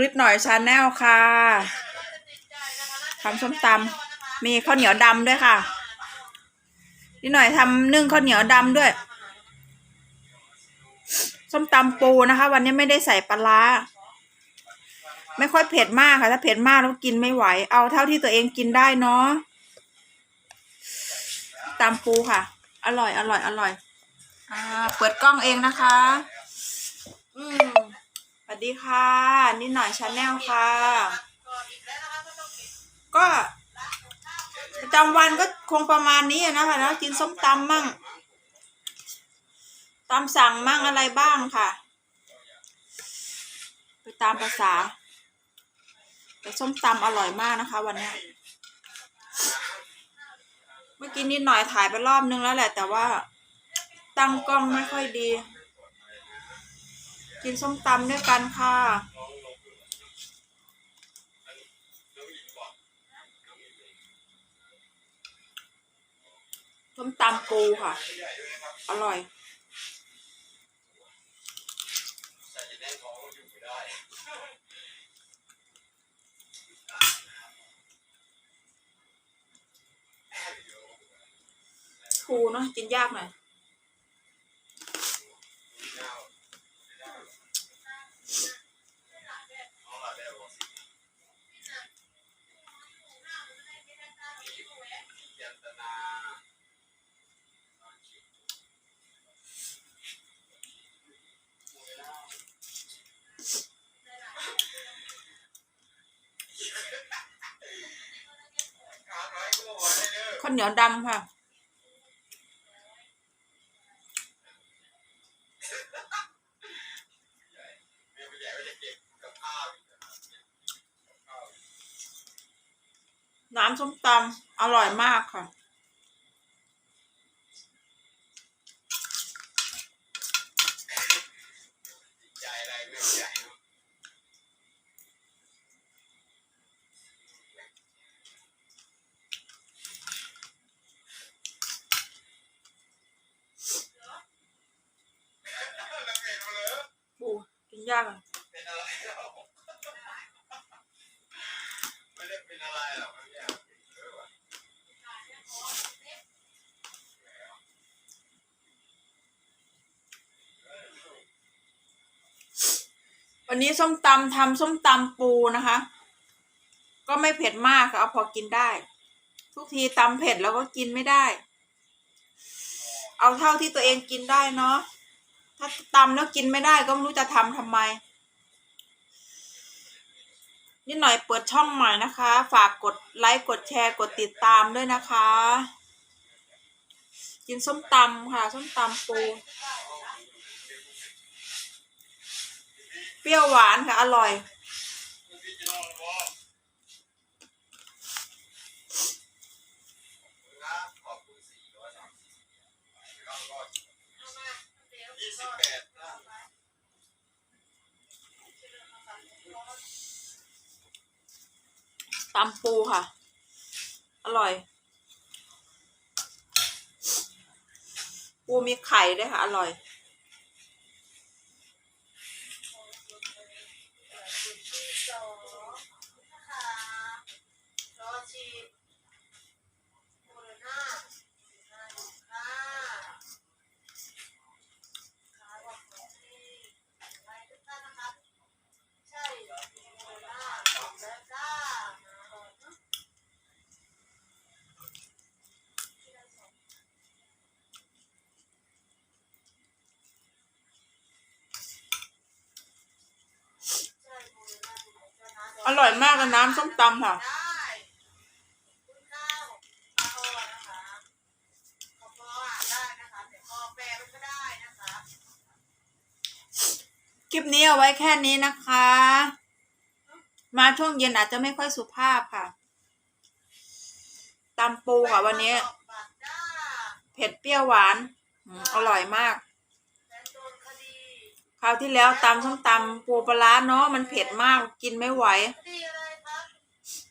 นิดหน่อยชาแนลค่ะทำส้มตำมีข้าวเหนียวดำด้วยค่ะ นิดหน่อยทำนึ่งข้าวเหนียวดำด้วย ส้มตำปูนะคะ วันนี้ไม่ได้ใส่ปลาร้าไม่ค่อยเผ็ดมากค่ะ ถ้าเผ็ดมากแล้วกินไม่ไหว เอาเท่าที่ตัวเองกินได้เนาะตำปูค่ะ อร่อย อร่อย อร่อย อ่า เปิดกล้องเองนะคะ อืม วัสดีค่ะนิดหน่อยชาแนลค่ะ ก็ประจำวันก็คงประมาณนี้นะคะนะกินส้มตำมั่งตามสั่งมั่งอะไรบ้างค่ะ ไปตามภาษา แต่ส้มตำอร่อยมากนะคะ วันนี้ เมื่อกี้นิดหน่อยถ่ายไปรอบนึงแล้วแหละ แต่ว่าตั้งกล้องไม่ค่อยดี กินส้มตำด้วยกันค่ะ ส้มตำปูค่ะ อร่อย ปูเนาะกินยากหน่อย ข้าวเหนียวดำค่ะ น้ำส้มตำอร่อยมากค่ะปูกิน ยากอะไม่ได้เป็นอะไรหรอกวันนี้ส้มตำทำส้มตำปูนะคะ ก็ไม่เผ็ดมากค่ะเอาพอกินได้ ทุกทีตำเผ็ดแล้วก็กินไม่ได้ เอาเท่าที่ตัวเองกินได้เนาะ ถ้าตำแล้วกินไม่ได้ก็ไม่รู้จะทำทำไมนิดหน่อยเปิดช่องใหม่นะคะ ฝากกดไลค์กดแชร์กดติดตามด้วยนะคะ กินส้มตำค่ะ ส้มตำปู เปรี้ยวหวานค่ะ อร่อย พี่จะลองวอครับขอบคุณสี่ร้อยสามสิบแล้วก็ยี่สิบแปดนะ ตำปูค่ะ อร่อย ปูมีไข่ด้วยค่ะ อร่อยรอฉีดโคโรนาค่ะขาบอกที่ไปทุกท่านนะครับ ใช่โคโรนาบอกแล้วจ้ามาก่อนนะ ใช่โคโรนาถูกแล้วนะ อ ร่อยมากเลยน้ำส้มตำค่ะได้คุณข้าวปลาโอนะคะขอพออ่านได้นะคะเดี๋ยวพอแปลมันก็ได้นะคะคลิปนี้เอาไว้แค่นี้นะคะ มาช่วงเย็นอาจจะไม่ค่อยสุภาพค่ะตำปูค่ะวันนี้บัตรจ้าเผ็ดเปรี้ยวหวานอืมอร่อยมากและโดนคดี คราวที่แล้วตำส้มตำปูปลาร้าเนาะมันเผ็ดมากกินไม่ไหว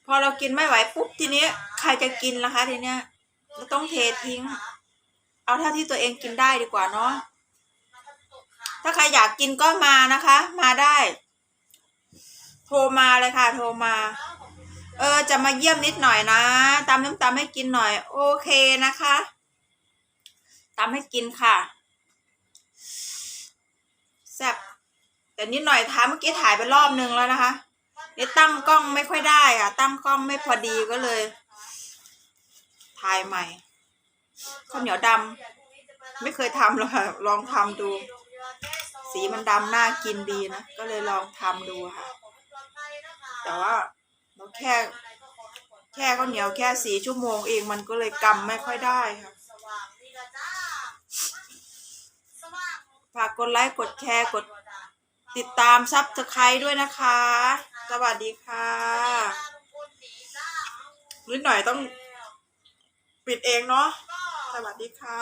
พอเรากินไม่ไหวปุ๊บทีนี้ใครจะกินล่ะคะทีเนี้ยเราต้องเททิ้ง เอาเท่าที่ตัวเองกินได้ดีกว่าเนาะถ้าใครอยากกินก็มานะคะ มาได้ โทรมาเลยค่ะ โทรมา เออ จะมาเยี่ยมนิดหน่อยนะตำน้ำตำให้กินหน่อย โอเคนะคะตำให้กินค่ะ แซ่บแต่นิดหน่อยท้าเมื่อกี้ถ่ายไปรอบนึงแล้วนะคะนี่ตั้งกล้องไม่ค่อยได้อะ ตั้งกล้องไม่พอดีก็เลย ถ่ายใหม่ข้าวเหนียวดำไม่เคยทำหรอกค่ะลองทำดู สีมันดำน่ากินดีนะ ก็เลยลองทำดูค่ะ แต่ว่าเราแค่ แค่ข้าวเหนียวแค่สี่ชั่วโมงเองมันก็เลยกำไม่ค่อยได้ค่ะ สว่างนี่ละจ้าสว่างฝากกดไลค์กดแชร์กดติดตามซับสไครด้วยนะคะ สวัสดีค่ะนิดหน่อยต้องปิดเองเนาะสวัสดีค่ะ